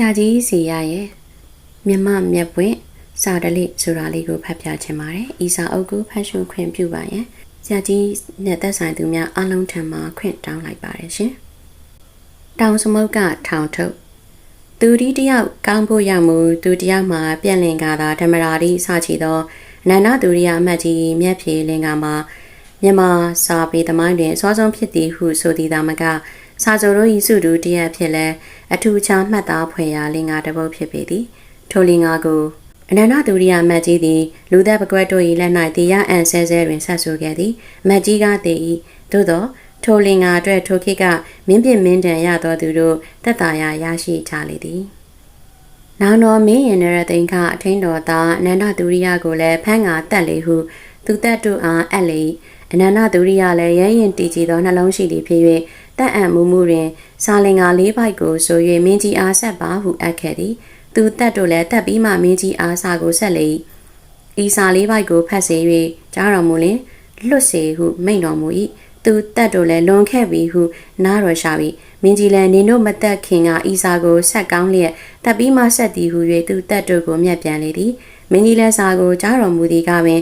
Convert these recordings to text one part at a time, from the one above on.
ရာကြီးစီရရဲ့မြမမြက်ပွင့်စာတလိဆိုတာလေးကိုဖတ်ပြချင်ပါတယ်။ဤစာအုပ်ကိုဖတ်ရှုခွင့်ပြုပါရန်ဆရာကြီးနဲ့သက်ဆိုင်သူများအလုံးထံမှခွင့်တောင်းလိုက်ပါတယ်ရှင်။တောင်စမုတ်ကထောင်ထုတ်သူဒီတယောက်ကောင်းဖို့ရမှုသူတယောက်မှာပြက်လင်ကသာဓမ္မရာတိစချီသောအနန္တသူရိယအမတ်ကြီးမြက်ဖြေလင်ကမှာမြန်မာစာပေသမိုင်းတွင်အစောဆုံးဖြစ်သည်ဟုဆိုသည်သာမက စာစုတို့ဤစုတူတရက်ဖြစ်လဲအထူးခြားမှတ်သားဖွယ်ရာလင်္ကာတစ်ပုဒ်ဖြစ်ပေသည်ထိုလင်္ကာကိုအနန္တသူရိယမတ်ကြီးသည်လူသက်ပကွက်တို့၏လက်၌တရားအံဆဲဆဲတွင်ဆက်ဆိုခဲ့သည်မတ်ကြီးကတည်၏သို့သောထိုလင်္ကာအတွက်ထိုခေတ်ကမင်းပြင်းမင်းတန်ရသောသူတို့တက်တာရရရှိကြလေသည်နောင်တော်မင်းရင်ရသိန်းကအထင်းတော်သားအနန္တသူရိယကိုလည်းဖမ်းငါတက်လေဟုသူတက်တို့အားအပ်လေအနန္တသူရိယလည်းရဲရင်တည်ကြည်သောနှလုံးရှိသည်ဖြစ်၍ တက်အံ့မှုမှုတွင်စာလင်္ကာလေးပိုက်ကိုဆို၍မင်းကြီးအားဆက်ပါဟုအပ်ခဲ့သည်သူတက်တို့လည်းတက်ပြီးမှမင်းကြီးအားစာကိုဆက်လေဤစာလေးပိုက်ကိုဖတ်စေ၍ကြားတော်မူလင်လွတ်စေဟုမိန့်တော်မူ၏သူတက်တို့လည်းလွန်ခဲ့ပြီဟုနားတော်ရှာပြီးမင်းကြီးလည်းနင်တို့မတက်ခင်ကဤစာကိုဆက်ကောင်းလျက်တက်ပြီးမှဆက်သည်ဟု၍သူတက်တို့ကိုမျက်ပြန်လေသည်မင်းကြီးလည်းစာကိုကြားတော်မူသည်ကပင်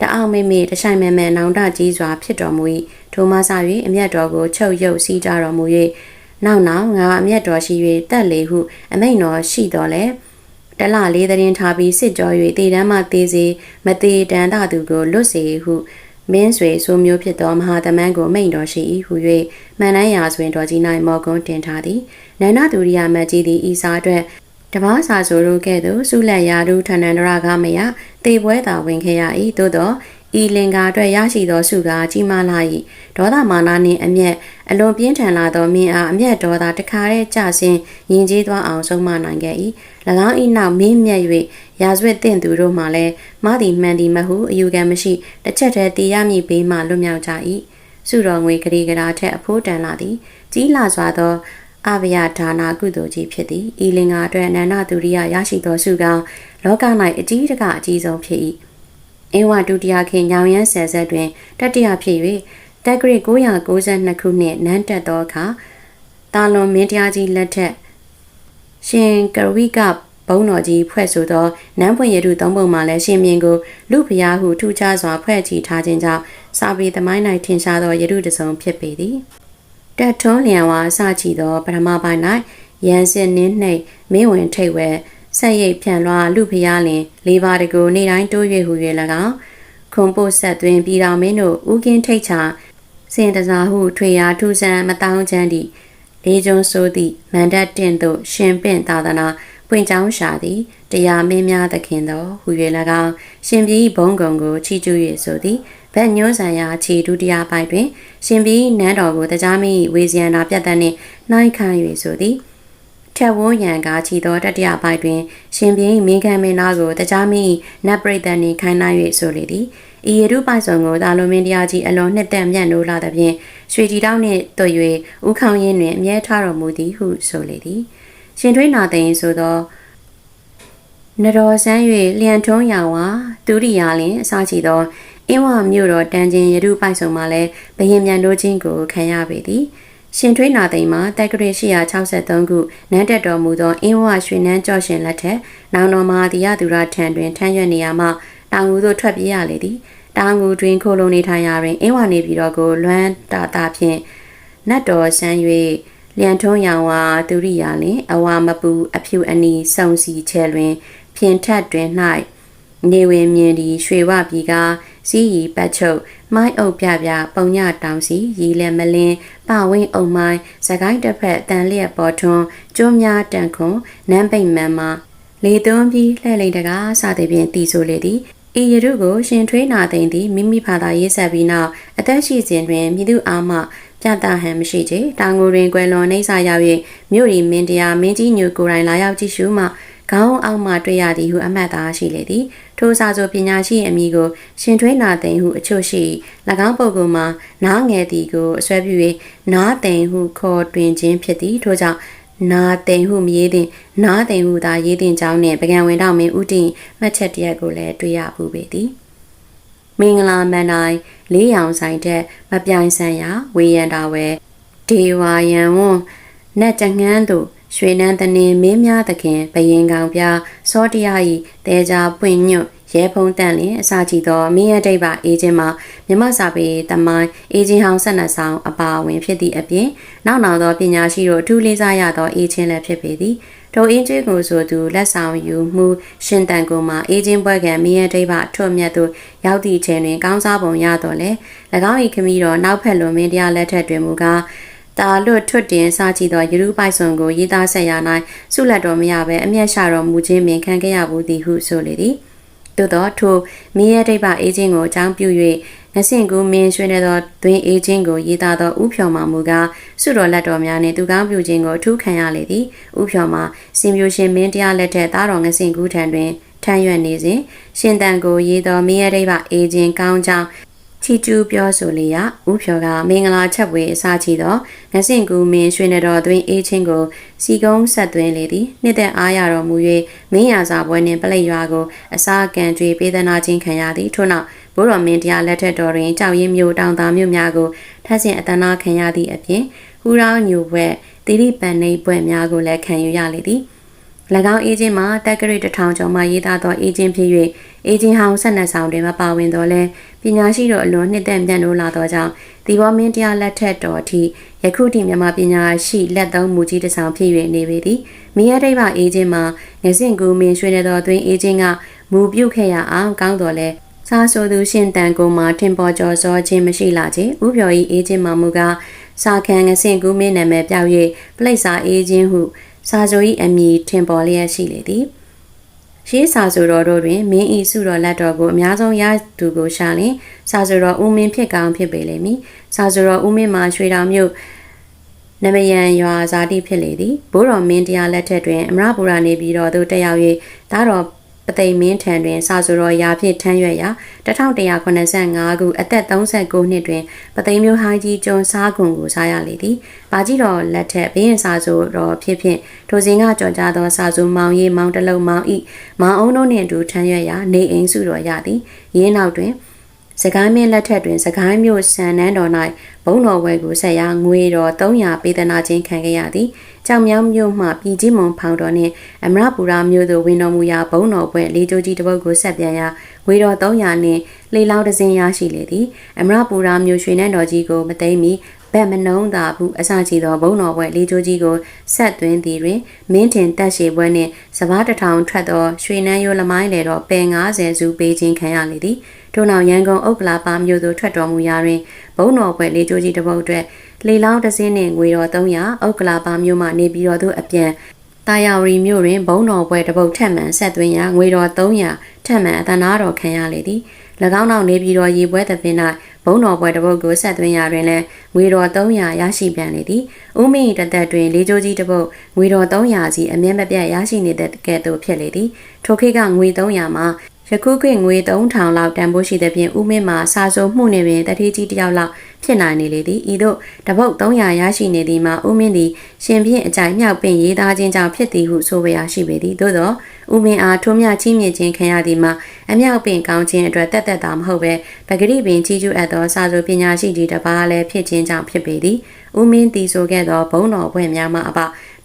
တအောင်မေမေတဆိုင်မဲမဲနောင်တကြီးစွာဖြစ်တော်မူ၏ထိုမှစ၍အမျက်တော်ကိုချုပ်ယုပ်စီးကြတော်မူ၍နောက်နောက်ငါအမျက်တော်ရှိ၍တက်လေဟုအမိန်တော်ရှိတော်လဲတလလေးသတင်းထားပြီးစစ်ကြော၍တေတန်းမှတေးစေမတေတန်းတသူကိုလွတ်စေဟုမင်းဆွေဆိုမျိုးဖြစ်သောမဟာသမန်းကိုမိန်တော်ရှိ၏ဟု၍မှန်တမ်းရာဆိုရင်တော်ကြီး၌မော်ကွန်းတင်ထားသည်နန္ဒသူရိယမတ်ကြီးသည်ဤစာအတွက် တပားစာဆိုတို့ကဲ့သို့စုလက်ရာတို့ထဏ္ဍန္ဒရကမယတေပွဲသာဝင်ခဲ့ရ၏သို့သောဤလင်္ကာအတွက်ရရှိသောစုကားကြီးမားလာ၏ဒေါသမာနနှင့်အမျက်အလွန်ပြင်းထန်လာသောမင်းအားအမျက်ဒေါသတခါတည်းကြဆင်းယဉ်ကျေးသွားအောင်ဆုံးမနိုင်ခဲ့၏၎င်း၏နောက်မင်းမြတ်၍ရာဇဝတ်တင့်သူတို့မှလည်းမသည်မှန်သည်မဟုအယူခံမရှိတစ်ချက်တည်းတေးရမည်ဘေးမှလွတ်မြောက်ကြ၏စုတော်ငွေဂရီဂရာထက်အဖိုးတန်လာသည်ကြီးလာစွာသော အဘယဒါနာကုသိုလ်ကြီးဖြစ်သည်ဤလင်္ကာအတွက်နန္ဒသူရိယရရှိသောစုကလောက၌အကြီးတကအကြီးဆုံးဖြစ်၏အင်းဝဒုတိယခင်ညောင်ရမ်းဆယ်ဆက်တွင်တတိယဖြစ်၍တက်ကရစ်992ခုနှစ်နန်းတက်သောအခါတာလွန်မင်းတရားကြီးလက်ထက်ရှင်ကရဝိကဘုံတော်ကြီးဖွဲ့ဆိုသောနန်းပွင့်ရတုသုံးပုံမှာလည်းရှင်မြင်းကိုလူဖျားဟုထူးခြားစွာဖွဲ့ချီထားခြင်းကြောင့်စာပေသမိုင်း၌ထင်ရှားသောရတုတစုံဖြစ်ပေသည် တက်ထွန်းလျံဝါစချီသောပထမပိုင်း၌ရန်စစ်နှင်းနှိပ်မင်းဝင်ထိတ်ဝဲဆက်ရိပ်ဖြန့်လွှာလူဖျားလင်လေးပါးတကူနေတိုင်းတိုး၍ဟူ၍၎င်းခွန်ပို့ဆက်သွင်းပြည်တော်မင်းတို့ဥကင်းထိတ်ချစင်တစားဟုထွေရာထူးဆန်းမတောင်းချမ်းသည့်လေးကျုံဆိုသည့်မန္တတင်သို့ရှင်ပင့်သာသနာပွင့်ချောင်းရှာသည်တရားမင်းများသခင်တော်ဟူ၍၎င်းရှင်ပြည်ဘုံကုံကိုချီကျူး၍ဆိုသည် ဗက်ညွှန်းဆန်ရာခြေဒုတိယပိုင်းတွင် ရှင်ပြည်နန်းတော်ကိုတရားမင်းဝေဇယန္တာပြတ်တန်းနှင့်နှိုင်းခမ်း၍ဆိုသည်ထက်ဝန်းရန်ကချီသောတတိယပိုင်းတွင် ရှင်ပြင်းမင်းခံမင်းသားကိုတရားမင်းနတ်ပရိသတ်နှင့်ခိုင်းနှိုင်း၍ဆိုလေသည်ဤရတုပိုင်ဆောင်ကိုတာလိုမင်းတရားကြီးအလွန်နှစ်သက်မြတ်နိုးလာသဖြင့်ရွှေကြည်တောင်းနှင့်တွေ့၍ဥခေါင်းရင်းတွင်အမြဲထားတော်မူသည်ဟုဆိုလေသည် ရှင်ထွေးနာသိန်ဆိုသောနတော်ဆန်း၍လျံထုံးရောင်ဝါတူရိယာလင်အစချီသော အင်းဝမြို့တော်တန်ချင်းရတုပိုက်ဆောင်မှလည်းဘယင်မြန်တို့ချင်းကိုခံရပေသည်ရှင်ထွေးနာသိမ်မှာတက်ကရ863ခုနန်းတက်တော်မူသောအင်းဝရွှေနန်းကြော့ရှင်လက်ထက်နောင်တော်မှာတရားသူရထံတွင်ထမ်းရွက်နေရမှတောင်ငူသို့ထွက်ပြေးရလေသည်တောင်ငူတွင်ခိုလုံနေထိုင်ရာတွင်အင်းဝနေပြည်တော်ကိုလွမ်းတာတာဖြင့်နတ်တော်ဆန်း၍လျံထုံးရောင်ဝါသူရိယာလင်အဝမပူအဖြူအနီစုံစီချဲလွင်ဖြင်ထက်တွင်၌နေဝင်မြင်ဒီရွှေဝပြည်က စီးရီပတ်ချုပ်မိုင်းအုပ်ပြပြပုံညတောင်စီရီလည်းမလင်းပဝင်းအုံမိုင်းစကိုင်းတစ်ဖက်တန်လျက်ပေါ်ထွန်းကျွန်းများတန်ခွန်နန်းပိတ်မန်မှာလေသွန်းပြီးလှဲ့လိန်တကားစသည်ဖြင့်တည်ဆိုလေသည်ဤရတုကိုရှင်ထွေးနာသိမ့်သည်မိမိဖာသာရေးဆက်ပြီးနောက်အသက်ရှိစဉ်တွင်မိသူအားမှပြတာဟန်မရှိချေတောင်ငူတွင်ကွယ်လွန်နေစာရောက်၍မြို့ရီမင်းတရားမင်းကြီးညိုကိုယ်တိုင်လာရောက်ကြည့်ရှုမှခေါင်းအောက်မှတွေ့ရသည်ဟုအမှတ်သားရှိလေသည် ထိုစာဆိုပညာရှိအမည်ကိုရှင်ထွေးနာသိန်ဟုအချို့ရှိ၎င်းပုဂ္ဂိုလ်မှာနားငယ်သည်ကိုအစွဲပြု၍နားသိန်ဟုခေါ်တွင်ခြင်းဖြစ်သည်ထို့ကြောင့်နာသိန်ဟုမရေးသည်နာသိန်ဟုသာရေးတင်ကြောင်းနှင့်ပကံဝင်တော်မင်းဥတီမှတ်ချက်တရက်ကိုလည်းတွေ့ရပူပေသည်မင်္ဂလာမန်တိုင်းလေးရောင်ဆိုင်တဲ့မပြိုင်ဆန်ရာဝေယန္တာဝဲဒေဝါယံဝွန်နတ်တငန်းတို့ ရွှေနန်းတနင်မင်းများသခင်ဘယင်ကောင်ပြစောတရားဤတဲကြပွင့်ညွတ်ရဲဖုံးတန့်လင်အစာကြည့်သောမင်းရဒိတ်ပါအေဂျင့်မှာမြမစာပေတမိုင်းအေဂျင့်ဟောင်းဆက်နှစ်ဆောင်အပါအဝင်ဖြစ်သည့်အပြင်နောက်နောက်သောပညာရှိတို့အထူးလေးစားရသောအေဂျင့်လည်းဖြစ်ပေသည်ထိုအင်းကျွေးကိုဆိုသူလက်ဆောင်ယူမှုရှင်တန်ကိုမှာအေဂျင့်ပွဲကမင်းရဒိတ်ပါထွတ်မြတ်သို့ရောက်သည့်အချိန်တွင်ကောင်းစားပုံရတော့လေ၎င်း၏ခမီးတော်နောက်ဖက်လွန်မင်းတရားလက်ထက်တွင်မူကား တာလွတ်ထွတ်တင်စားကြည့်သောယရုပိုက်စွန်ကိုရေးသားဆက်ရ၌ဆုလက်တော်မရဘဲအမျက်ရှာတော်မူခြင်းပင်ခံခဲ့ရဘူးသည်ဟုဆိုလေသည်သို့သောထိုမင်းရဲ့ဒိဗ္ဗအေဂျင့်ကိုအကြောင်းပြု၍ငဆင့်ကူမင်းရွှေနေသောတွင်အေဂျင့်ကိုရေးသားသောဥဖြော်မှမူကားဆုတော်လက်တော်များနှင့်သူကောင်းပြုခြင်းကိုအထူးခံရလေသည်ဥဖြော်မှာစင်ပြိုရှင်မင်းတရားလက်ထက်သားတော်ငဆင့်ကူထံတွင်ထမ်းရွက်နေစဉ်ရှင်တန်ကိုရေးသောမင်းရဲ့ဒိဗ္ဗအေဂျင့်ကောင်းကြောင်း ချီကျူးပြောဆိုလျက်ဦးဖြော်ကမင်္ဂလာချက်ဝေအစားချီသောငဆင့်ကူမင်းရွှေနေတော်တွင်အေးချင်းကိုစီကုံးဆက်သွင်းလေသည်နှစ်သက်အားရတော်မူ၍မင်းရာစာပွဲနှင့်ပလိတ်ရွာကိုအစားကံကြွေပေးသနာခြင်းခံရသည်ထို့နောက်ဘိုးတော်မင်းတရားလက်ထက်တော်တွင်ကြောက်ရင်မျိုးတောင်သားမျိုးများကိုထပ်ဆင့်အတနာခံရသည့်အပြင်ဟူရောင်းညူဘွဲ့တိရိပန်နေဘွဲ့များကိုလည်းခံယူရလေသည်၎င်းအေဂျင့်မှာတက်ကရစ်တထောင်ကျော်မှရေးသားသောအေဂျင့်ဖြစ်၍ အေဂျင့်ဟောင်းဆက်နှစ်ဆောင်တွင်မပါဝင်တော့လဲပညာရှိတို့အလွန်နှစ်သက်မြတ်နိုးလာသောကြောင့်ဒီဘောမင်းတရားလက်ထက်တော်အထိယခုထိမြန်မာပညာရှိလက်သုံးမူကြီးတစ်ဆောင်ဖြစ်၍နေပေသည်မီးရဒိဗ္ဗအေဂျင့်မှာငစင့်ကူမင်းရွှေနေသောတွင်အေဂျင့်ကမူပြုတ်ခဲ့ရအောင်ကောင်းတော်လဲစားဆိုသူရှင်တန်ကိုမှထင်ပေါ်ကျော်စောခြင်းမရှိလာခြင်းဥပျော်ဤအေဂျင့်မှမူကားစာခံငစင့်ကူမင်းနာမည်ပြောက်၍ပလိတ်စာအေဂျင့်ဟုစာဆိုဤအမည်ထင်ပေါ်လျက်ရှိလေသည် ရှေးစာဆိုတော်တို့တွင်မင်းဤစုတော်လက်တော်ကိုအများဆုံးရသူကိုရှာလင်စာဆိုတော်ဦးမင်းဖြစ်ကောင်းဖြစ်ပေလိမ့်မည်စာဆိုတော်ဦးမင်းမှာရွှေတော်မြို့နမယံရွာဇာတိဖြစ်လေသည်ဘိုးတော်မင်းတရားလက်ထက်တွင်အမရပူရာနေပြီးတော်သို့တက်ရောက်၍ဒါတော် ပသိမ်မင်းထံတွင်စာဆိုတော်ရာဖြင့်ထမ်းရွက်ရာ1185ခုအသက်39နှစ်တွင်ပသိမ်မျိုးဟိုင်းကြီးကျွန်းစားခွန်ကိုစားရလေသည်။ပါကြီးတော်လက်ထက်ဘရင်စာဆိုတော်ဖြစ်ဖြင့်ထိုစဉ်ကကြော်ကြားသောစာဆိုမောင်ရီမောင်တလုံးမောင်ဤမောင်အုံတို့နှင့်အတူထမ်းရွက်ရာနေအိမ်စုတော်ရသည်။ရင်းနောက်တွင်စကိုင်းမင်းလက်ထက်တွင်စကိုင်းမြို့စံနန်းတော်၌ဘုံတော်ဝဲကိုဆက်ရာငွေတော်300ပေးသနာခြင်းခံခဲ့ရသည် ကြောင်မြောင်းမြို့မှပြည်ကြီးမွန်ဖောင်တော်နှင့်အမရပူရာမြို့သို့ဝင်တော်မူရာဘုံတော်ဘွဲလေးကျိုးကြီးတစ်ပုဒ်ကိုဆက်ပြန်ရာငွေတော်300နှင့်လေလောက်ဒဇင်ရရှိလေသည်အမရပူရာမြို့ရွှေနန်းတော်ကြီးကိုမသိမ့်မီဘက်မနှုံးသာဘူးအစချီသောဘုံတော်ဘွဲလေးကျိုးကြီးကိုဆက်သွင်းသည်တွင်မင်းထင်တက်ရှိပွဲနှင့်စပားတထောင်ထွက်သောရွှေနန်းရိုးလမိုင်းလေတော်ပင်90စုပေးခြင်းခံရလေသည်ထို့နောက်ရန်ကုန်ဥက္ကလာပါမြို့သို့ထွက်တော်မူရာတွင်ဘုံတော်ဘွဲလေးကျိုးကြီးတစ်ပုဒ်အတွက် လေလောင်းတစ်စင်းနှင့်ငွေတော်300ဥက္ကလာပါမြို့မှနေပြည်တော်သို့အပြန်တာယာဝရီမြို့တွင်ဘုံတော်ပွဲတပုတ်ထက်မှန်ဆက်သွင်းရာငွေတော်300ထက်မှန်အသနာတော်ခံရလေသည်၎င်းနောက်နေပြည်တော်ရေပွဲသဖြင့်၌ဘုံတော်ပွဲတပုတ်ကိုဆက်သွင်းရာတွင်လည်းငွေတော်300ရရှိပြန်လေသည်။ဦးမင်းတသက်တွင်လေးကျိုးကြီးတပုတ်ငွေတော်300စီအမြဲမပြတ်ရရှိနေတဲ့ကဲ့သို့ဖြစ်လေသည်။ထိုခေတ်ကငွေ300မှာ ယခုခေတ်ငွေ3000လောက်တန်ဖိုးရှိတဲ့ဖြင့်ဦးမင်းမှာစာစုံမှုနေပင်တတိကြီးတယောက်လောက်ဖြစ်နိုင်နေလေသည်ဤသို့တပုတ်300ရရှိနေသည်မှာဦးမင်းသည်ရှင်ဖြင့်အကြိုင်မြောက်ပင်ရေးသားခြင်းကြောင့်ဖြစ်သည်ဟုဆိုပါရရှိပေသည်သို့သောဦးမင်းအားထိုးမြချီးမြှင့်ခြင်းခံရသည်မှာအမြောက်ပင်ကောင်းခြင်းအတွက်တက်တက်တာမဟုတ်ပဲပဂရိပင်ကြီးကျူးအပ်သောစာစုပညာရှိကြီးတစ်ပါးလည်းဖြစ်ခြင်းကြောင့်ဖြစ်ပေသည်ဦးမင်းတီဆိုခဲ့သောဘုံတော်ဘွဲ့များမှအပ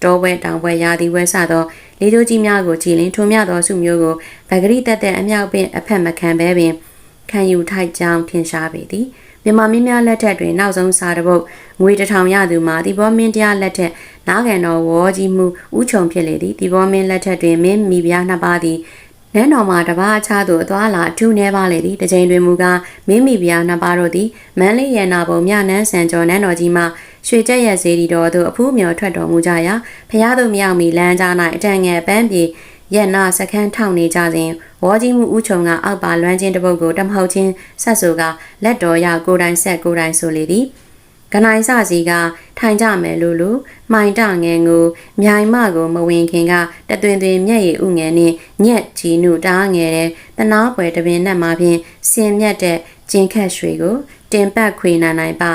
တောပွဲတောင်ပွဲရာသီဝဲစသောလေးတို့ကြီးများကိုကြည်လင်ထုံမြသောစုမျိုးကိုဗဂရိတက်တဲ့အမြောက်ပင်အဖက်မခံဘဲပင်ခံယူထိုက်ကြောင်းထင်ရှားပေသည်မြန်မာမင်းများလက်ထက်တွင်နောက်ဆုံးစာတပုတ်ငွေတထောင်ရသူမှာဒီဘောမင်းတရားလက်ထက်နားကန်တော်ဝေါ်ကြီးမှုဥချုံဖြစ်လေသည်ဒီဘောမင်းလက်ထက်တွင်မင်းမိဖုရားနှစ်ပါးသည်နန်းတော်မှာတပားအခြားသို့အသွာလာအထူးနှဲပါလေသည်တကြိမ်တွင်မူကားမင်းမိဖုရားနှစ်ပါးတို့သည်မန်းလေးရနာပုံမြနန်းဆန်ကျော်နန်းတော်ကြီးမှ ရွှေကြက်ရက်စေတီတော်သို့အဖူးမြော်ထွက်တော်မူကြရာဖျားသို့မြောက်မီလမ်းကြား၌အတန်ငယ်ပန်းပြေရက်နာစခန်းထောင်နေကြစဉ်ဝေါ်ကြီးမှုဥချုံကအောက်ပါလွမ်းချင်းတပုတ်ကိုတမဟုတ်ချင်းဆက်ဆိုကလက်တော်ရကိုတိုင်ဆက်ကိုတိုင်ဆိုလေသည်ကနိုင်စစီကထိုင်ကြမယ်လို့လို့မှိုင်တငယ်ကိုမြိုင်မကိုမဝင်ခင်ကတသွင်သွင်မျက်ရည်ဥငယ်နဲ့ညက်ကြီးနုတားငယ်တဲ့တနာပွဲတပင်နဲ့မှဖြင့်စင်မြက်တဲ့ကျင်ခတ်ရွှေကိုတင်ပတ်ခွေနာနိုင်ပါ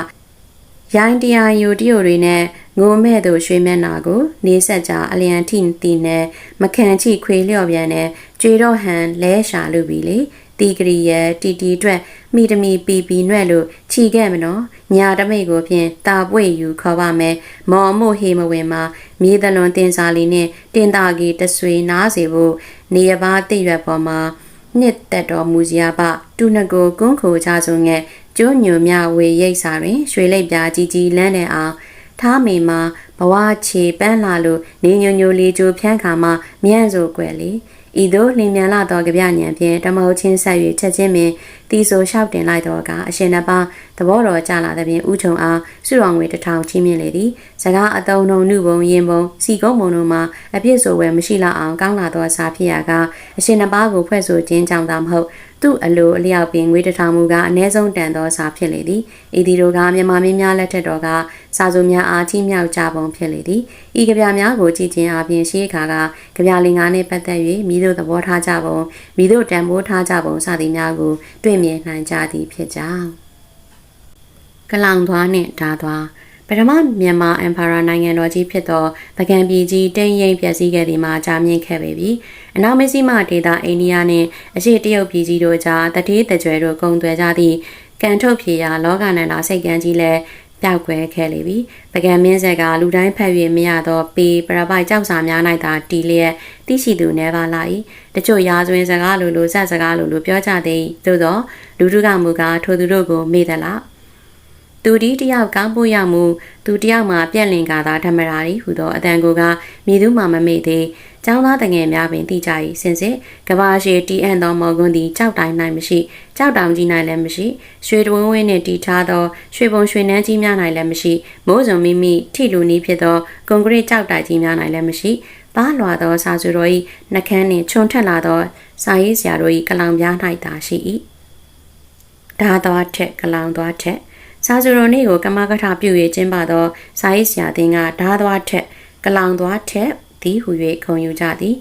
ရိုင်းတရားယူတရိုတွေနဲ့ငိုမဲ့သူရွှေမျက်နာကို နေဆက်ကြအလျံထိတီနဲ့မခံချိခွေလျော့ပြန်နဲ့ကြွေတော့ဟန်လဲရှာလူပြီလေတီကရီရဲ့တီတီအတွက်မိတမီပီပီနွဲ့လို့ချခြီခဲ့မနော်ညာတမိတ်ကိုဖြင့်တာပွေယူခေါ်ပါမယ်မော်မို့ဟေမဝင်မှာမြေသလွန်တင်စာလီနဲ့တင်တာကြီးတဆွေနားစီဖို့နေရပါတိရွက်ပေါ်မှာနှစ်သက်တော်မူစရာပတူနကိုကွန်းခိုချဆုံငယ် ကျွညွမြဝေရိတ်စာတွင်ရွှေလိပ်ပြာကြီးကြီးလန်းနေအောင်ထားမိမှာဘဝချေပန်းလာလို့နေညိုညိုလေးကြိုဖြန်းခါမှမြန်ဆိုကွယ်လေဤသို့လင်မြန်လာသောကြပြညံဖြင့်တမဟုတ်ချင်းဆက်၍ချက်ချင်းပင်တီဆိုလျှောက်တင်လိုက်တော့ကအရှင်နှစ်ပါးသဘောတော်ကြလာတဲ့ပြင်ဥချုံအားစုတော်ငွေတစ်ထောင်ချင်းမြင့်လေသည်စကားအတုံနှုံနှုပုံရင်ပုံစီကုန်းမုံတို့မှာအပြစ်ဆိုဝယ်မရှိလောက်အောင်ကောင်းလာသောအစာဖြစ်ရာကအရှင်နှစ်ပါးကိုဖွဲ့ဆိုခြင်းကြောင့်သာမဟုတ် သူ့အလိုအလျောက်ပင်ငွေတစ်ထောင်မူကအ ਨੇ ဆုံးတန်သောစာဖြစ်လေသည်ဤဒီတို့ကမြန်မာမင်းများလက်ထက်တော်ကစာစုများအားကြီးမြောက်ကြပုံဖြစ်လေသည်ဤကြပြများကိုကြည်ကျင်အပြင်ရှေးခါကကြပြလင်္ကာနှင့်ပတ်သက်၍မိတို့သဘောထားကြပုံမိတို့တန်ဖိုးထားကြပုံစသည်များကိုတွေ့မြင်နိုင်ကြသည်ဖြစ်ကြောင်းကလောင်သွားနှင့်ဓာသွား ပထမမြန်မာအမ်ပါယာနိုင်ငံတော်ကြီးဖြစ်သောဗကံပြည်ကြီးတိမ်ရိပ်ပျက်စီးခဲ့သည်မှာကြာမြင့်ခဲ့ပေပြီ။အနောက်မက်ဆီမဒေသအိန္ဒိယနှင့်အရှေ့တရုတ်ပြည်ကြီးတို့ကြားတတိတကြွယ်တို့ကုန်သွယ်ကြသည့်ကန်ထုတ်ဖြေရာလောကနန္ဒာစိတ်ကန်းကြီးလည်းပျောက်ကွယ်ခဲ့လေပြီ။ပကံမင်းဆက်ကလူတိုင်းဖက်၍မရသောပေပရပိုက်ကြောက်စာများ၌သာတီလျက်တိရှိသူနေပါလာ၏။တချို့ရာဇဝင်စကားလိုလိုဆက်စကားလိုလိုပြောကြသည်။သို့သောလူထုကမူကားထိုသူတို့ကိုမေ့သလား။ သူဒီတယောက်ကောင်းဖို့ရမှုသူတယောက်မှာပြက်လင်ကာသာဓမ္မရာရီဟူသောအတန်ကိုကမြည်သူမှမမေ့သေးចောင်းသားတငယ်များပင်သိကြ၏စင်စစ်ကဘာရှိတီအန်သောမော်ကွန်းသည်ကြောက်တိုင်း၌မရှိကြောက်တောင်ကြီး၌လည်းမရှိရွှေတဝင်းဝင်းနှင့်တီထားသောရွှေပုံရွှေနှန်းကြီးများ၌လည်းမရှိမိုးစုံမိမိထိလူနီးဖြစ်သောကွန်ကရစ်ကြောက်တိုက်ကြီးများ၌လည်းမရှိပါလွာသောစာစုတော်၏နှကန်းနှင့်ခြုံထက်လာသောစာရေးဆရာတို့၏ကလောင်ပြား၌သာရှိ၏ဓာသွားထက်ကလောင်သွားထက် စာစုတော်နေ့ကိုကမကထပြု၍ကျင်းပသောစာရေးဆရာသင်ကဓာသွားထက်ကလောင်သွားထက်သည်ဟု၍ခုံယူကြသည်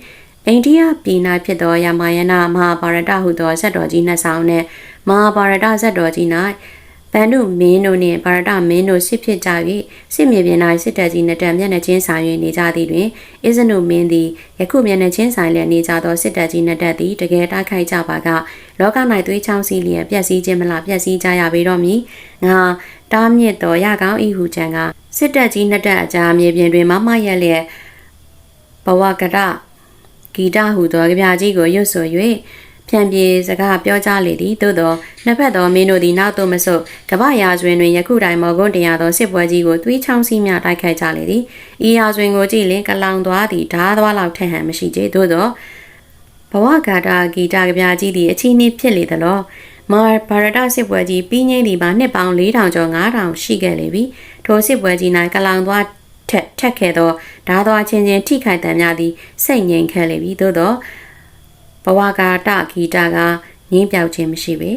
အိန္ဒိယပြည်၌ဖြစ်သောယာမယနာမဟာပါရတဟုသောဇတ်တော်ကြီးနှစ်ဆောင်နှင့်မဟာပါရတဇတ်တော်ကြီး၌ ဗန္ဓုမင်းတို့နှင့်ပါရတမင်းတို့စစ်ဖြစ်ကြ၍စစ်မြေပြင်၌စစ်တပ်ကြီးနှစ်တပ်မျက်နှာချင်းဆိုင်၍နေကြသည်တွင်အစ္စနုမင်းသည်ယခုမျက်နှာချင်းဆိုင်လျက်နေကြသောစစ်တပ်ကြီးနှစ်တပ်သည်တကယ်တိုက်ခိုက်ကြပါကလောက၌သွေးချောင်းစီးလျက်ပြက်စီးခြင်းမလားပြက်စီးကြရပေတော့မည်ငါတားမြစ်တော်ရကောင်းဤဟုချံကစစ်တပ်ကြီးနှစ်တပ်အကြားမြေပြင်တွင်မမရက်လျက်ဘဝကရဂီတဟုသောကြပြကြီးကိုရွတ်ဆို၍ ဖြန့်ပြေစကားပြောကြလေသည်သို့သောနှစ်ဖက်သောမင်းတို့သည်နောက်သို့မဆုတ်ကပ္ပရာဇဝင်တွင်ယခုတိုင်မော်ကွန်းတရားသောစစ်ပွဲကြီးကိုသွေးချောင်းစီးများတိုက်ခိုက်ကြလေသည်ဤရာဇဝင်ကိုကြည့်လင်ကလောင်သွားသည်ဓားသွားလောက်ထက်ဟန်မရှိသေးသို့သောဘဝဂါတာဂီတကြပြကြီးသည်အချီးနှီးဖြစ်လေသလောမာဘာရဒစစ်ပွဲကြီးပြီးငိမ့်ဒီမှာနှစ်ပေါင်း4000ကျော်5000ရှိခဲ့လေပြီထိုစစ်ပွဲကြီး၌ကလောင်သွားထက်ထက်ခဲ့သောဓာသွားချင်းချင်းထိခိုက်တံများသည်စိတ်ငြိမ်ခဲ့လေပြီသို့သော ဘဝကာတဂီတကငင်းပြောက်ခြင်းမရှိပေ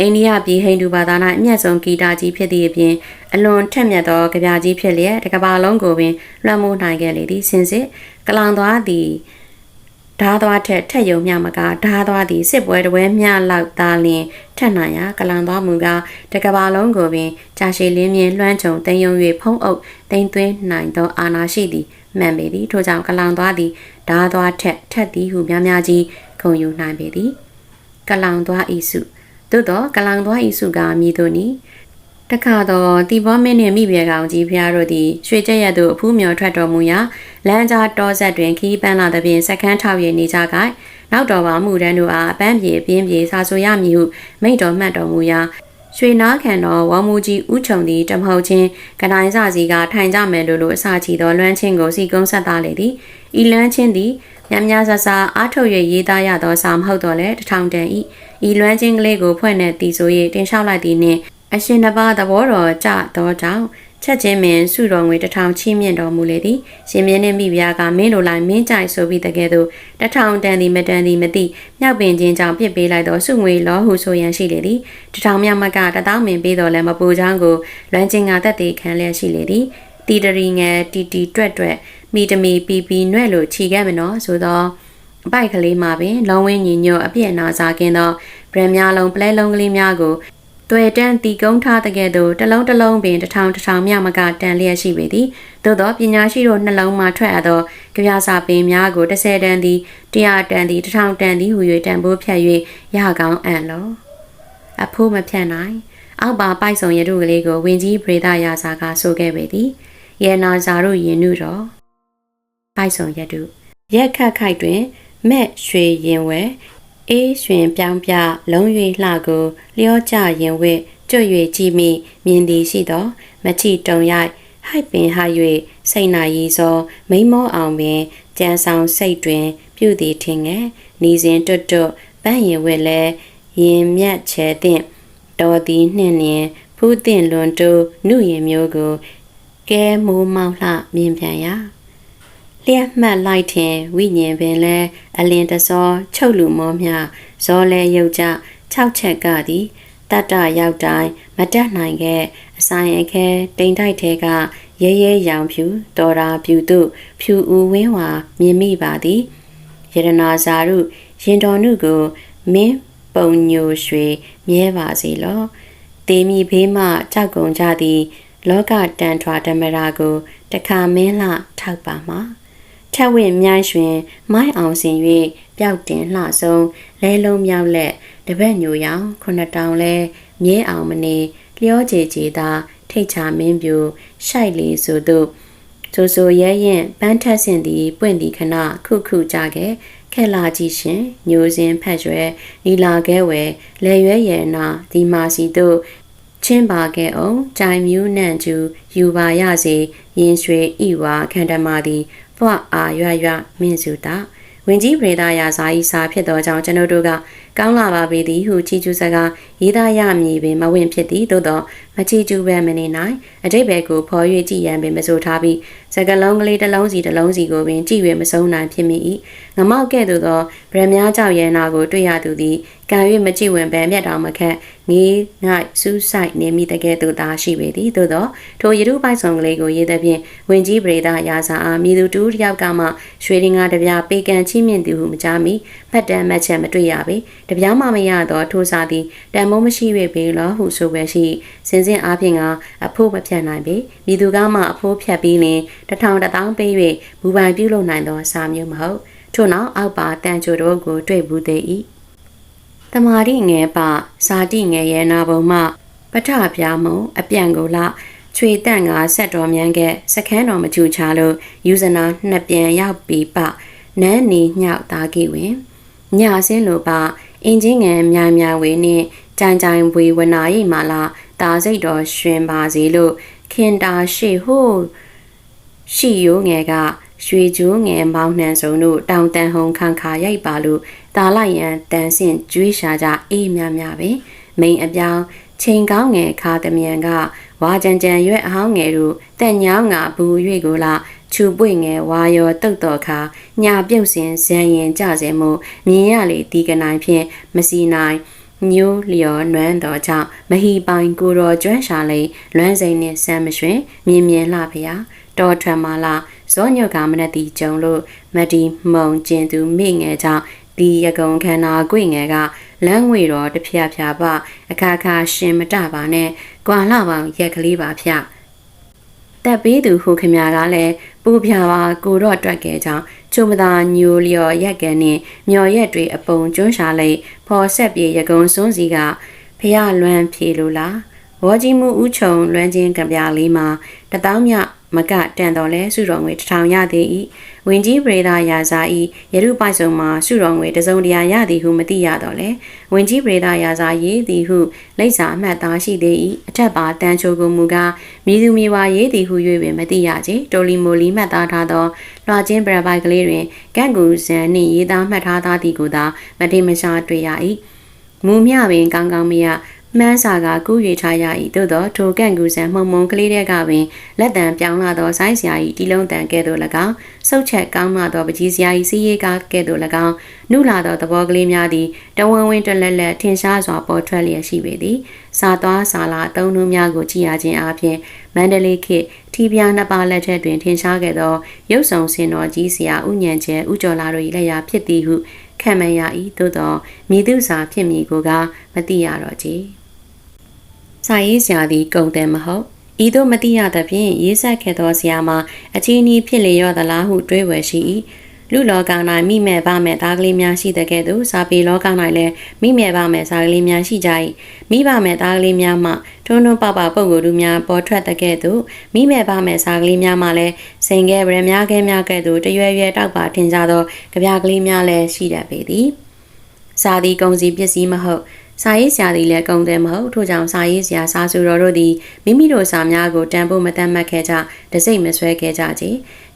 အိန္ဒိယပြည်ဟိန္ဒူဘာသာ၌အမျက်ဆုံးဂီတကြီးဖြစ်သည့်အပြင်အလွန်ထက်မြက်သောကြပြကြီးဖြစ်လျက်တကဘာလုံးကိုပင်လွှမ်းမိုးနိုင်ခဲ့လေသည်စင်စစ်ကလောင်သွားသည်ဓာသွားထက်ထက်ယုံမြမကဓာသွားသည်စစ်ပွဲတပွဲမြလောက်သားလျင်ထက်နိုင်ရာကလန်သွားမူကားတကဘာလုံးကိုပင်ကြာရှည်လင်းမြင်လွှမ်းခြုံတင်ယုံ၍ဖုံးအုပ်တင်သွင်းနိုင်သောအာဏာရှိသည်မှန်ပေသည်ထို့ကြောင့်ကလန်သွားသည်ဓာသွားထက်ထက်သည်ဟုများများကြီး ဂုံယူနိုင်ပေသည်ကလန်သွားဤစုသို့သောကလန်သွားဤစုကမြည်သူနီတခါတော့တီဘောမင်းနှင့်မိဘကောင်ကြီးဖျားတို့သည်ရွှေကြက်ရသို့အဖူးမြော်ထွက်တော်မူရာလမ်းကြားတောဆက်တွင်ခီးပန်းလာသဖြင့်စက္ကန်းထောက်ရနေကြကနောက်တော်ပါမှုတန်းတို့အားအပန်းပြေပြင်းပြေစာဆိုရမည်ဟုမိန့်တော်မှတ်တော်မူရာရွှေနားခံတော်ဝမ်မူကြီးဥချုံသည်တမဟုတ်ချင်းကနိုင်စစီကထိုင်ကြမယ်လို့လို့အစာချီသောလွမ်းချင်းကိုစီကုန်းဆက်သားလေသည်ဤလွမ်းချင်းသည် များများဆဆအားထုတ်၍ရေးသားရသောစာမဟုတ်တော့လဲတထောင်တန်ဤဤလွမ်းချင်းကလေးကိုဖွဲ့နေသည်ဆို၍တင်လျှောက်လိုက်သည်နှင့်အရှင်တစ်ပါးသဘောတော်ကြသောကြောင့်ချက်ချင်းမင်းစုတော်ငွေတထောင်ချီးမြှင့်တော်မူလေသည်ရှင်မင်းနှင့်မိဖုရားကမင်းတို့လိုက်မင်းကြိုက်ဆိုပြီးတကယ်သို့တထောင်တန်သည်မတန်သည်မသိမြောက်ပင်ချင်းကြောင့်ပြစ်ပေးလိုက်သောစုငွေလောဟုဆိုရန်ရှိလေသည်တထောင်မြောက်မကတသောမင်းပေးတော်လည်းမပူချောင်းကိုလွမ်းချင်းကတက်သေးခံလျက်ရှိလေသည်တီတရီငယ်တီတီတွက်တွက် မိတမီပီပီနှွဲ့လို့ခြီခဲ့မနော်ဆိုတော့အပိုက်ကလေးမှာပင်လုံးဝင်းညီညွတ်အပြည့်အနာစားကင်းသောဗရန်များလုံးပလဲလုံးကလေးများကိုတွေ့တန်းတီကုန်းထားတဲ့ကဲ့သို့တစ်လုံးတစ်လုံးပင်တစ်ထောင်တစ်ထောင်မြမကတန်လျက်ရှိပေသည်သို့သောပညာရှိတို့နှလုံးမှထွက်ရသောကြပြစာပင်များကို30တန်းသည်100တန်းသည်1000တန်းသည်ဟူ၍တန်ဖိုးဖြတ်၍ရကောင်းအံ့လောအဖိုးမဖြတ်နိုင်အောက်ပါပိုက်ဆောင်ရတုကလေးကိုဝင်းကြီးပရိသရာစာကဆိုခဲ့ပေသည်ယေနာဇာတို့ရင်နုတော် ပိုက်ဆောင်ရတုရက်ခတ်ခိုက်တွင်မဲ့ရွှေရင်ဝဲအေးရွှင်ပြောင်းပြလုံး၍လှကိုလျောကြရင်ဝဲကျွတ်၍ကြည်မိမြင်သည်ရှိသောမချီတုံရိုက်ဟိုက်ပင်ဟ၍စိတ်နာရီစောမိမောအောင်ပင်ကြံဆောင်စိတ်တွင် ပြုသည်ထင်ငယ်နီစဉ်တွတ်တွတ်ပန်းရင်ဝဲလဲရင်မြတ်ချဲသင့်တော်သည်နှင့်လျင်ဖူးသင့်လွန်တူနုရင်မျိုးကိုကဲမိုးမောင်းလှမြင်ပြန်ရာ လျက်မှတ်လိုက်ထင်ဝိညာဉ်ပင်လဲအလင်းတစောချုပ်လူမောမြဇောလဲယုတ်ကြ၆ချက်ကသည်တတ္တရောက်တိုင်းမတက်နိုင်ခဲ့အဆိုင်အခဲတိမ်တိုက်ထဲကရဲရဲရောင်ဖြူတော်ရာဖြူတို့ဖြူဦးဝင်းဝါမြင်မိပါသည်ယရနာဇာရုရင်တော်နုကိုမင်းပုံညိုရွှေမြဲပါစေလောတေမီဖေးမှကြောက်ကုန်ကြသည် လောကတန်ထွာဓမ္မရာကိုတခါမင်းလှထောက်ပါမှာ ထက်ဝင့်မြိုင်းရွှင် မိုင်းအောင်စင်၍ပျောက်တင်လှဆုံးလဲလုံးမြောက်လက်တပတ်ညိုရောင်ခုနှစ်တောင်လဲမြဲအောင်မနေလျောကြည်ကြည်သာထိတ်ချမင်းပြူရှိုက်လီဆိုတို့ဆိုဆိုရဲရင်ပန်းထက်ဆင်သည်ပွင့်သည်ခဏခုခုကြခဲ့ခက်လာကြည့်ရှင်ညိုစင်ဖက်ရွယ်နီလာခဲဝဲလဲရွဲရဲနာဒီမာစီတို့ချင်းပါခဲ့အောင်ကြိုင်မြူးနန့်ကျူယူပါရစေရင်ရွှေဤဝါခန္ဓမာသည် ဖွာအာရွရွမင်းစုတာဝင်ကြီးပရိသရာဇာဤစာဖြစ်သောကြောင့်ကျွန်ုပ်တို့ကကောင်းလာပါပေသည်ဟုချီကျူးစကားရေးသားရမည်ပင်မဝင်ဖြစ်သည်သို့သောမချီကျူးပဲမနေနိုင်အတိတ်ဘယ်ကိုဖော်၍ကြည်ရန်ပင်မဆိုထားပြီးစကလုံးကလေးတစ်လုံးစီတစ်လုံးစီကိုပင်ကြည်၍မဆုံးနိုင်ဖြစ်မိ၏ငမောက်ကဲ့သို့သောဗရမများကြောက်ရဲနာကိုတွေ့ရသူသည်ကံ၍မကြည်ဝင်ပဲမျက်တောင်မခန့်ငေးငိုက်စူးဆိုင်နေမိတကဲ့သို့သာရှိပေသည်သို့သောထိုရတုပိုက်ဆောင်ကလေးကိုရေးသဖြင့်ဝင်ကြီးပရိသရာဇာအားမိသူတူတယောက်ကမှရွှေရင်ကားတပြားပေကန်ချင်းမြင့်သူဟုမကြားမိဖတ်တမ်းမှတ်ချက်မတွေ့ရပေတပြားမှမရသောထိုးစားသည်တန်မိုးမရှိ၍ပေလောဟုဆိုပဲရှိစင်စင်အားဖြင့်ကအဖိုးမဖြတ်နိုင်ပေမိသူကမှအဖိုးဖြတ်ပြီးလင်တထောင်တထောင်ပေး၍ဘူပိုင်ပြုလုပ်နိုင်သောစာမျိုးမဟုတ်ထို့နောက်အောက်ပါတန်ချိုတို့ကိုတွေ့ဘူးသေး၏တမာတိငယ်ပဇာတိငယ်ရဲ့နာဘုံမှပထပြားမုံအပြန်ကိုလချွေတန့်ကဆက်တော်မြန်းကစခန်းတော်မချူချလို့ယူဇနာနှစ်ပြန်ရောက်ပြီးပနန်းနေညောက်သားကိဝင်ညစင်းလိုပါအင်ဂျင်ငယ်များများဝေနှင့် ကြိုင်ကြိုင်ဝေဝနာရိမာလာတာစိတ်တော်ရှင်ပါစေလို့ခင်တာရှိဟိုးရှိရိုးငယ်ကရွှေကျိုးငယ်မောင်းနှံစုံတို့တောင်တန်ဟုံခန့်ခါရိုက်ပါလို့တာလိုက်ရန်တန်ဆင့်ကျွေးရှာကြအေးများများပဲမိန်အပြောင်းချိန်ကောင်းငယ်ခါတမြန်ကဝါကြံကြံရွက်အဟောင်းငယ်တို့တက်ညောင်းငါဘူး၍ကိုလာချူပွင့်ငယ်ဝါရောတုတ်တော်ခါညာပြုတ်စင်ဇံရင်ကြစေမှုမြင်ရလေဒီကနိုင်ဖြင့်မစီနိုင် ညိုးလျော်နွမ်းတော်ကြောင့်မဟီပိုင်ကိုတော်ကျွမ်းရှာလေလွမ်းစိန်နှင့်ဆမ်းမရွှင်မြင်မြင်လှဖျားတော်ထွက်မာလာဇောညုတ်ကမနတိကြုံလို့မတီမုံကျင်သူမိငယ်ကြောင့်ဒီရကုံခန္ဓာကွေငယ်ကလမ်းငွေတော်တဖြာဖြာပအခါခါရှင်မတပါနဲ့ကွာလှပေါင်ရက်ကလေးပါဖြတက်ပေးသူဟုခမကလည်းပူဖြာပါကိုတော့တွက်ခဲ့ကြောင်း ချုံမသာညိုလျော်ရက်ကန်နဲ့မျော်ရက်တွေအပုံကျွန်းရှာလိုက်ဖော်ဆက်ပြေရကုံစွန်းစီကဖះလွမ်းဖြေလိုလားဝေါ်ကြီးမှုဥချုံလွမ်းချင်းကပြလေးမှာတပေါင်းမြ မကတန်တော်လဲစုတော်ငွေတထောင်ရသေး၏ဝင်ကြီးပရိသာရာဇာဤရရုပိုက်စုံမှာစုတော်ငွေတစုံတရာရသည်ဟုမသိရတော့လဲဝင်ကြီးပရိသာရာဇာရေးသည်ဟုလိပ်စာအမှတ်သားရှိသေး၏အထက်ပါတန်ချိုကိုမူကားမိသူမိဝါရေးသည်ဟု၍ပင်မသိရကြတိုလီမိုလီမှတ်သားထားသောလွှာချင်းပရပိုက်ကလေးတွင်ကန့်ကူဇန်နှင့်ရေးသားမှတ်ထားသားသည်ကိုသာမတိမရှာတွေ့ရ၏မူမြပင်ကောင်းကောင်းမရ မှန်းစာကကူး၍ထားရ၏သို့သောထိုကန့်ကူဆန်မှုံမုံကလေးတဲ့ကပင်လက်တံပြောင်းလာသောဆိုင်းစရာ၏တီလုံးတန်ကဲ့သို့၎င်းစုတ်ချက်ကောင်းလာသောပကြီးစရာ၏စီးရဲကားကဲ့သို့၎င်းနှုလာသောသဘောကလေးများသည်တဝင်းဝင်းတွလက်လက်ထင်ရှားစွာပေါ်ထွက်လျက်ရှိပေသည်စာသွားစာလာအသုံးနှုန်းများကိုကြည့်ရခြင်းအပြင်မန္တလေးခေတ်ထီပြားနှစ်ပါးလက်ထက်တွင်ထင်ရှားခဲ့သောရုပ်ဆောင်စင်တော်ကြီးဆရာဥညံကျဲဥကျော်လာတို့၏လက်ရာဖြစ်သည်ဟုခံမှန်ရ၏သို့သောမိသူစာဖြစ်မည်ကိုကမသိရတော့ကြည် စာရေးဆရာသည်ကုံတယ်မဟုတ်ဤသို့မတိရသဖြင့်ရေးဆက်ခဲ့သောဆရာမှာအချင်းဤဖြစ်လေရောသလားဟုတွေးဝယ်ရှိ၏လူလောက၌မိမဲ့ပါမဲ့သားကလေးများရှိတဲ့ကဲ့သို့စာပေလောက၌လည်းမိမဲ့ပါမဲ့စာကလေးများရှိကြ၏မိပါမဲ့သားကလေးများမှထုံထုံပပပုံကိုယ်သူများပေါ်ထွက်တဲ့ကဲ့သို့မိမဲ့ပါမဲ့စာကလေးများမှလည်းစိန်ခဲဗရများခဲများကဲ့သို့တရွယ်ရွယ်တောက်ပါထင်ကြသောကြပြကလေးများလည်းရှိတတ်ပေသည်စာသည်ကုံစီပစ္စည်းမဟုတ် စာရေးဆရာသည်လည်းကုံတယ်မဟုတ်ထို့ကြောင့်စာရေးဆရာစာစုတော်တို့သည်မိမိတို့စာများကိုတန်ဖို့မတတ်မှတ်ခဲ့ကြတစိမ့်မဆွဲခဲ့ကြကြ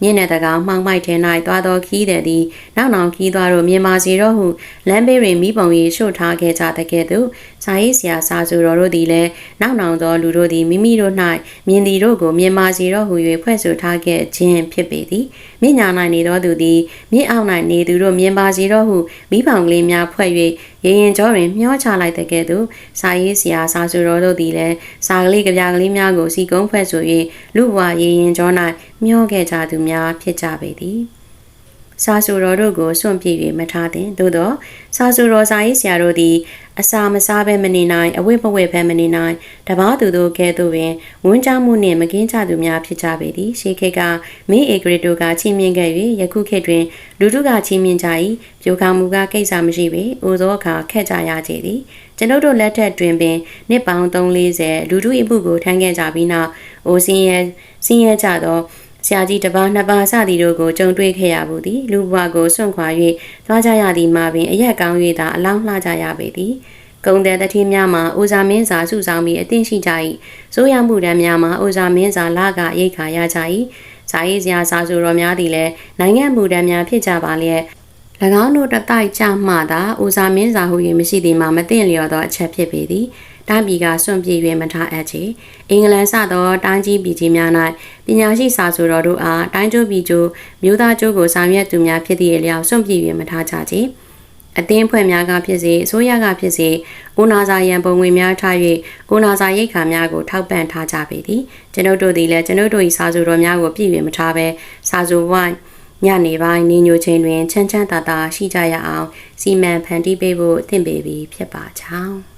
ညင်းတဲ့တကောင်မှောင်မိုက်ထဲ၌တွားသောခီးတဲ့သည်နောက်နောင်ခီးသွားတို့မြင်ပါစီတော့ဟုလမ်းဘေးတွင်မိပုံရီရှို့ထားခဲ့ကြတဲ့ကဲ့သို့စာရေးဆရာစာစုတော်တို့သည်လည်းနောက်နောင်သောလူတို့သည်မိမိတို့၌မြင်သည်တို့ကိုမြင်ပါစီတော့ဟု၍ဖွဲ့ဆိုထားခဲ့ခြင်းဖြစ်ပေသည်မြညာ၌နေသောသူသည်မြင့်အောင်၌နေသူတို့မြင်ပါစီတော့ဟုမိပောင်ကလေးများဖွဲ့၍ရေရင်ကျောတွင်မျောချလိုက်တဲ့ကဲ့သို့စာရေးဆရာစာစုတော်တို့သည်လည်းစာကလေးကြပြကလေးများကိုစီကုံးဖွဲ့ဆို၍လူဘဝရေရင်ကျော၌ မျောခဲ့ကြသူများဖြစ်ကြပေသည်စာစုတော်တို့ကိုစွန့်ပြေ၍မထားသင့်သို့သောစာစုတော်စာရေးဆရာတို့သည်အစာမစားဘဲမနေနိုင်အဝတ်မဝတ်ဘဲမနေနိုင်တပားသူတို့ကဲ့သို့ပင်ဝန်းကြောင်းမှုနှင့်မကင်းကြသူများဖြစ်ကြပေသည်ရှေးခေတ်ကမင်းအေဂရစ်တို့ကချီးမြှင့်ခဲ့၍ယခုခေတ်တွင်လူတို့ကချီးမြှင့်ကြ၏ပြိုခါမှုကကိစ္စမရှိပေအိုသောအခါခက်ကြရကြသည်ကျွန်ုပ်တို့လက်ထက်တွင်ပင်နှစ်ပေါင်း340လူတို့အမှုကိုထမ်းခဲ့ကြပြီးနောက်အိုစင်းရဲစင်းရဲကြသော ဆရာကြီးတစ်ပါးနှစ်ပါးစသည်တို့ကိုကြုံတွေ့ခဲ့ရဘူးသည်လူဘဝကိုစွန့်ခွာ၍သွားကြရသည်မှာပင်အရက်ကောင်း၍သာအလောင်းလှကြရပေသည်ကုံတဲ့တတိများမှာအိုဇာမင်းစာစုဆောင်ပြီးအသင့်ရှိကြ၏စိုးရမှုတမ်းများမှာအိုဇာမင်းစာလကရိတ်ခါရကြ၏ဇာရေးစရာစာဆိုတော်များသည်လည်းနိုင်ငံမှုတမ်းများဖြစ်ကြပါလျက်၎င်းတို့တတိုက်ကြမှသာဦးစားမင်းစာဟု၍မရှိသည်မှာမသိလျော်သောအချက်ဖြစ်ပေသည် တိုင်းပြည်ကစွန့်ပြေး၍မထားအပ်ချေအင်္ဂလန်စသောတိုင်းကြီးပြည်ကြီးများ၌ပညာရှိစာဆိုတော်တို့အားတိုင်းကျိုးပြည်ကျိုးမြို့သားကျိုးကိုဆောင်ရွက်သူများဖြစ်သည့်အလျောက်စွန့်ပြေး၍မထားကြချေအသင်းဖွဲ့များကဖြစ်စေအစိုးရကဖြစ်စေဦးနာစာရန်ပုံငွေများထား၍ဦးနာစာရိတ်ခါများကိုထောက်ပံ့ထားကြပေသည်ကျွန်ုပ်တို့သည်လည်းကျွန်ုပ်တို့၏စာဆိုတော်များကိုပြည့်ဝမထားဘဲစာဆိုဝိုင်းညနေပိုင်းနေညိုချိန်တွင်ချမ်းချမ်းသာသာရှိကြရအောင်စီမံဖန်တီးပေးဖို့အသင့်ပေပြီဖြစ်ပါကြောင်း